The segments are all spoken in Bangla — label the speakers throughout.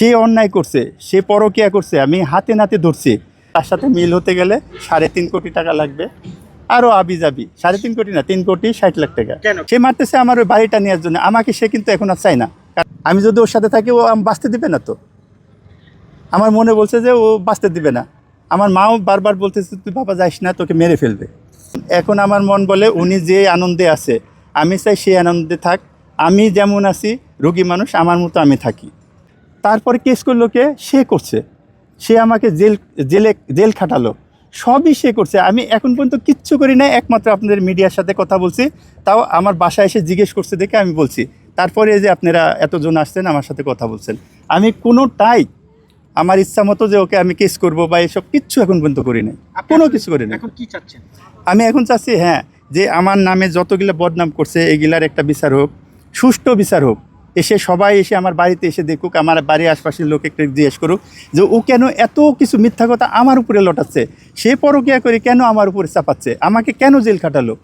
Speaker 1: সে অন্যায় করছে সে পরকিয়া করছে আমি হাতে নাতে ধরছি। তার সাথে মিল হতে গেলে সাড়ে তিন কোটি টাকা লাগবে। আরও আবি যাবি সাড়ে তিন কোটি না তিন কোটি ষাট লাখ টাকা। সে মারতেছে আমার ওই বাড়িটা নেওয়ার জন্য আমাকে সে কিন্তু এখন আর চাই না। কারণ আমি যদি ওর সাথে থাকি ও আম- বাঁচতে দিবে না তো? আমার মনে বলছে যে ও বাঁচতে দিবে না। আমার মাও বারবার বলতেছে তুই বাবা যাইস না তোকে মেরে ফেলবে। এখন আমার মন বলে উনি যে আনন্দে আছে আমি চাই সেই আনন্দে থাক। আমি যেমন আছি রোগী মানুষ আমার মতো আমি থাকি। তারপরে কেস করল কে? সে করছে। সে আমাকে জেল জেলে জেল খাটালো। সবই সে করছে। আমি এখন পর্যন্ত কিচ্ছু করি না একমাত্র আপনাদের মিডিয়ার সাথে কথা বলছি। তাও আমার বাসায় এসে জিজ্ঞেস করছে দেখে আমি বলছি। তারপরে যে আপনারা এতজন আসছেন আমার সাথে কথা বলছেন। আমি কোনোটাই আমার ইচ্ছা মতো যে ওকে আমি কেস করব বা এসব কিচ্ছু এখন পর্যন্ত করি নাই। কোনো কিছু করি না
Speaker 2: এখন কি চাচ্ছেন?
Speaker 1: আমি এখন চাচ্ছি হ্যাঁ যে আমার নামে যতগুলো বদনাম করছে এগুলার একটা বিচার হোক সুষ্ঠু বিচার হোক। এসে সবাই এসে আমার বাড়িতে এসে দেখুক, আমার বাড়ির আশপাশের লোক একটু জিজ্ঞেস করুক যে ও কেন এত কিছু মিথ্যা কথা আমার উপরে লটাচ্ছে? সে পরকিয়া করে কেন আমার উপরে চাপাচ্ছে? আমাকে কেন জেল খাটালো?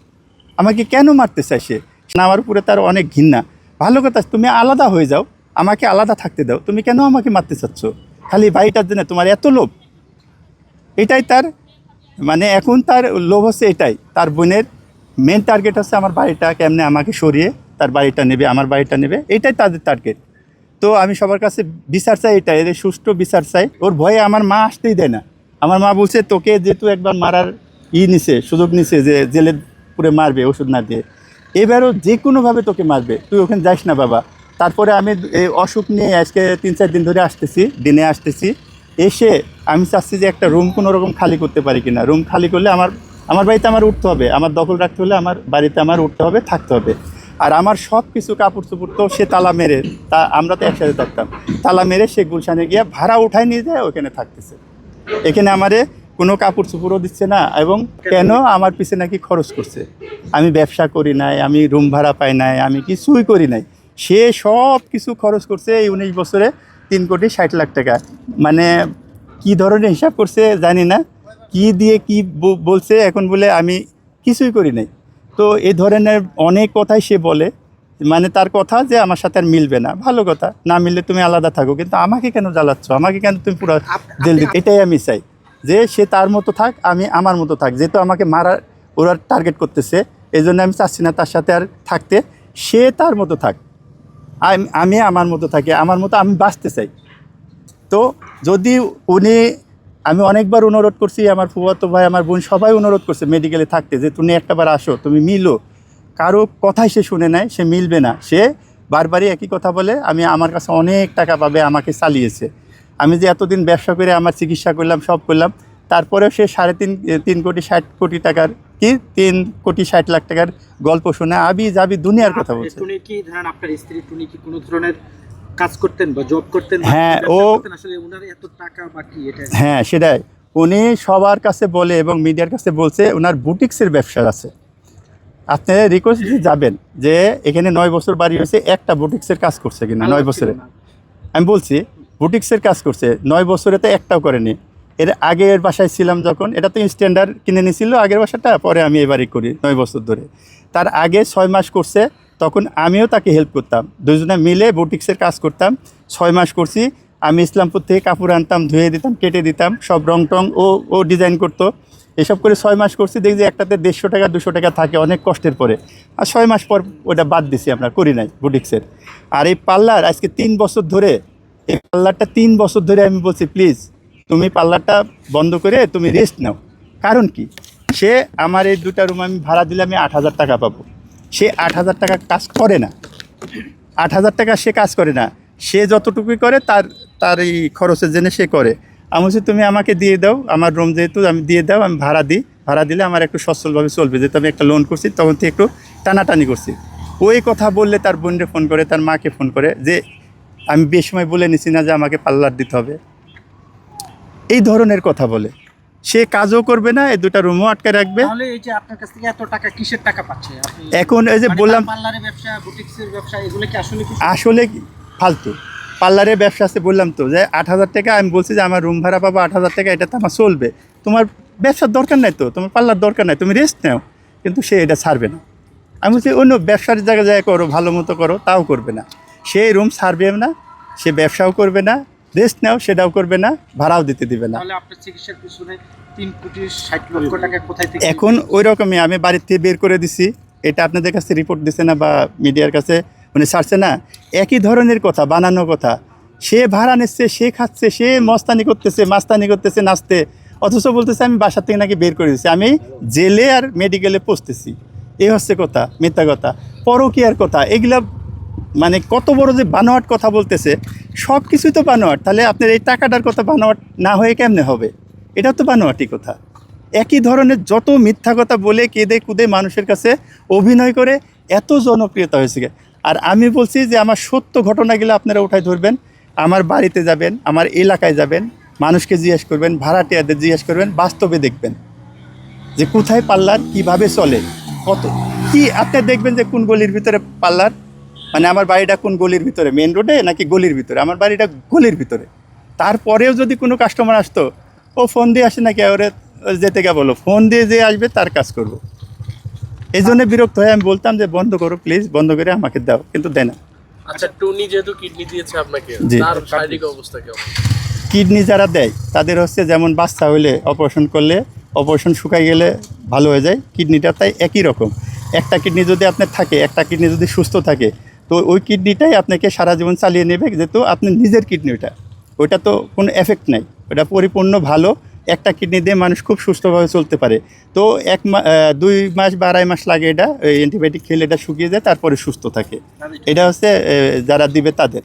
Speaker 1: আমাকে কেন মারতে চায় সে? আমার উপরে তার অনেক ঘৃণা। ভালো কথা, তুমি আলাদা হয়ে যাও। আমাকে আলাদা থাকতে দাও। তুমি কেন আমাকে মারতে চাচ্ছ? খালি বাড়িটার জন্য তোমার এত লোভ। এটাই তার মানে এখন তার লোভ হচ্ছে এটাই। তার বোনের মেন টার্গেট হচ্ছে আমার বাড়িটা কেমনে আমাকে সরিয়ে তার বাড়িটা নেবে, আমার বাড়িটা নেবে, এটাই তাদের টার্গেট তো আমি সবার কাছে বিচার চাই এটা, এদের সুষ্ঠু বিচার চাই। ওর ভয়ে আমার মা আসতেই দেয় না। আমার মা বলছে, তোকে যেহেতু একবার মারার ই নিছে, সুযোগ নিছে যে জেলে পুরে মারবে, ওষুধ না দিয়ে, এবারও যে কোনোভাবে তোকে মারবে, তুই ওখানে যাস না বাবা। তারপরে আমি এই অসুখ নিয়ে আজকে তিন চার দিন ধরে আসতেছি, দিনে আসতেছি। এসে আমি চাচ্ছি যে একটা রুম কোনো রকম খালি করতে পারি কিনা। রুম খালি করলে আমার আমার বাড়িতে আমার উঠতে হবে, আমার দখল রাখতে হলে আমার বাড়িতে আমার উঠতে হবে, থাকতে হবে। আর আমার সব কিছু কাপড় চোপড় তো সে তালা মেরে, তা আমরা তো একসাথে থাকতাম। তালা মেরে সে গুলশানে গিয়ে ভাড়া উঠায় নিয়ে যায় ওখানে থাকতেছে। এখানে আমারে কোনো কাপড় চোপড়ও দিচ্ছে না এবং কেন আমার পিছে নাকি খরচ করছে? আমি ব্যবসা করি নাই, আমি রুম ভাড়া পাই নাই, আমি কিছুই করি নাই। সে সব কিছু খরচ করছে এই উনিশ বছরে তিন কোটি ষাট লাখ টাকা। মানে কি ধরনের হিসাব করছে জানি না। কি দিয়ে কি বলছে, এখন বলে আমি কিছুই করি নাই। তো এই ধরনের অনেক কথাই সে বলে মানে তার কথা যে আমার সাথে আর মিলবে না। ভালো কথা না মিললে তুমি আলাদা থাকো কিন্তু আমাকে কেন জ্বালাচ্ছ? আমাকে কেন তুমি পুরো জেল এটাই আমি চাই যে সে তার মতো থাক আমি আমার মতো থাক। যেহেতু আমাকে মারার ওরা টার্গেট করতেছে এই জন্য আমি চাচ্ছি না তার সাথে আর থাকতে। সে তার মতো থাক। আমি আমার মতো থাকি আমার মতো আমি বাঁচতে চাই। তো যদি উনি আমি অনেকবার অনুরোধ করছি আমার ফুয়াতো ভাই আমার বোন সবাই অনুরোধ করছে মেডিকেলে থাকতে যে তুমি একটাবার আসো তুমি মিলো। কারও কথাই সে শুনে নেয় সে মিলবে না। সে বারবারই একই কথা বলে আমি আমার কাছে অনেক টাকা পাবে আমাকে চালিয়েছে। আমি যে এতদিন ব্যবসা করে আমার চিকিৎসা করলাম সব করলাম তারপরেও সে সাড়ে তিন তিন কোটি ষাট কোটি টাকার কি? তিন কোটি ষাট লাখ টাকার গল্প শুনে আবি যাবি দুনিয়ার কথা বলছে।
Speaker 2: টুনি কি ধরেন আপনার স্ত্রী টুনি কি কোনো ধরনের কাজ করতেন বা জব করতেন
Speaker 1: হ্যাঁ, ও-
Speaker 2: আসলে ওনার এত টাকা বা এটা
Speaker 1: হ্যাঁ সেটাই। উনি সবার কাছে বলে এবং মিডিয়ার কাছে বলছে ওনার বুটিক্সের ব্যবসা আছে। আপনি রিকোয়েস্ট যাবেন যে এখানে নয় বছর বাড়ি হয়েছে একটা বুটিক্সের কাজ করছে কিনা নয় বছরে। আমি বলছি বুটিক্সের কাজ করছে নয় বছরে তো একটাও করেনি। এর আগের বাসায় ছিলাম যখন এটা তো স্ট্যান্ডার্ড কিনে নিয়েছিল আগের বাসাটা পরে আমি এবারই করি নয় বছর ধরে। তার আগে ছয় মাস করছে তখন আমিও তাকে হেল্প করতাম। দুজনে মিলে বুটিক্সের কাজ করতাম। ছয় মাস করছি, আমি ইসলামপুর থেকে কাপড় আনতাম, ধুয়ে দিতাম, কেটে দিতাম, সব রং টং ও ও ডিজাইন করতো। এসব করে ছয় মাস করছি দেখি একটাতে দেড়শো টাকা, দুশো টাকা থাকে অনেক কষ্টের পরে। আর ছয় মাস পর ওটা বাদ দিছি আমরা, করি নাই বুটিক্সের আর এই পার্লার আজকে তিন বছর ধরে, এই পার্লারটা তিন বছর ধরে আমি বলছি প্লিজ তুমি পার্লারটা বন্ধ করে তুমি রেস্ট নাও। কারণ কি? সে আমার এই দুটা রুম আমি ভাড়া দিলে আমি আট হাজার টাকা পাবো। সে আট হাজার টাকা কাজ করে না। আট হাজার টাকা সে কাজ করে না। সে যতটুকুই করে, তার তার এই খরচের জন্য সে করে। আমি বলছি, তুমি আমাকে দিয়ে দাও, আমার রুম যেহেতু আমি দিয়ে দাও, আমি ভাড়া দিই। ভাড়া দিলে আমার একটু সচ্ছলভাবে চলবে। যেহেতু আমি একটা লোন করছি, তখন থেকে একটু টানাটানি করছি। ওই কথা বললে তার বোনকে ফোন করে, তার মাকে ফোন করে যে, আমি বেশ সময় বলে নিছি না যে, আমাকে পার্লার দিতে হবে। এই ধরনের কথা বলে। সে কাজও করবে না এই দুটা রুমও আটকে রাখবে।
Speaker 2: তাহলে এই যে আপনার কাছ থেকে এত টাকা কিসের টাকা পাচ্ছে?
Speaker 1: এখন এই যে
Speaker 2: মানে
Speaker 1: বললাম
Speaker 2: পার্লারের ব্যবসা বুটিক্সের ব্যবসা এগুলো কি আসলে
Speaker 1: আসলে ফালতু। পার্লারের ব্যবসা আছে বললাম তো যে আট হাজার টাকা আমি বলছি যে আমার রুম ভাড়া পাবো আট হাজার টাকা এটা তো আমার চলবে। তোমার ব্যবসার দরকার নাই তো তোমার পার্লার দরকার নাই তুমি রেস্ট নাও। কিন্তু সে এটা ছাড়বে না। আমি বলছি অন্য ব্যবসার জায়গায় যায় করো ভালো মতো করো তাও করবে না। সে রুম ছাড়বে না সে ব্যবসাও করবে না রেস্ট নাও সেটাও করবে না ভাড়াও দিতে দিবে না। এখন ওই রকমই আমি বাড়ির থেকে বের করে দিছি। এটা আপনাদের কাছে রিপোর্ট দিছে না বা মিডিয়ার কাছে? মানে ছাড়ছে না। একই ধরনের কথা বানানো কথা। সে ভাড়া নিচ্ছে সে খাচ্ছে সে মস্তানি করতেছে মাস্তানি করতেছে নাচতে। অথচ বলতেছে আমি বাসার থেকে নাকি বের করে দিচ্ছি আমি জেলে আর মেডিকেলে পৌঁছতেছি। এই হচ্ছে কথা মিথ্যা কথা। পরকীয়ার কথা এগুলা মানে কত বড় যে বানোয়াট কথা বলতেছে, সব কিছুই তো বানোয়াট। তাহলে আপনার এই টাকাটার কথা বানোয়াট না হয়ে কেমনে হবে? এটা তো বানোয়াটি কথা। একই ধরনের যত মিথ্যা কথা বলে কেঁদে কুদে মানুষের কাছে অভিনয় করে, এত জনপ্রিয়তা হয়েছে। আর আমি বলছি যে আমার সত্য ঘটনাগুলো আপনারা উঠাই ধরবেন, আমার বাড়িতে যাবেন, আমার এলাকায় যাবেন, মানুষকে জিজ্ঞেস করবেন, ভাড়াটিয়াদের জিজ্ঞেস করবেন, বাস্তবে দেখবেন। যে কোথায় পাল্লার, কীভাবে চলে, কত, কি, আপনি দেখবেন যে কোন গলির ভিতরে পাল্লার মানে আমার বাড়িটা কোন গলির ভিতরে? মেন রোডে নাকি গলির ভিতরে? আমার বাড়িটা গলির ভিতরে। তারপরেও যদি কোনো কাস্টমার আসতো ও ফোন দিয়ে আসে নাকি ওরে যেতে গে বলো ফোন দিয়ে যে আসবে তার কাজ করব। এই জন্য বিরক্ত হয়ে আমি বলতাম যে বন্ধ করো প্লিজ বন্ধ করে আমাকে দাও। কিন্তু দেয় না।
Speaker 3: আচ্ছা টুনি যেহেতু কিডনি দিয়েছে আপনাকে। তার শারীরিক অবস্থা কেমন?
Speaker 1: কিডনি যারা দেয় তাদের হচ্ছে যেমন বাচ্চা হইলে অপারেশন করলে অপারেশন শুকাই গেলে ভালো হয়ে যায় কিডনিটা তাই একই রকম। একটা কিডনি যদি আপনার থাকে একটা কিডনি যদি সুস্থ থাকে তো ওই কিডনিটাই আপনাকে সারা জীবন চালিয়ে নেবে যেহেতু আপনি নিজের কিডনি ওটা। ওইটা তো কোনো এফেক্ট নাই। ওটা পরিপূর্ণ ভালো। একটা কিডনি দিয়ে মানুষ খুব সুস্থভাবে চলতে পারে। তো এক দুই মাস বা আড়াই মাস লাগে এটা অ্যান্টিবায়োটিক খেলে এটা শুকিয়ে যায় তারপরে সুস্থ থাকে। এটা হচ্ছে যারা দিবে তাদের।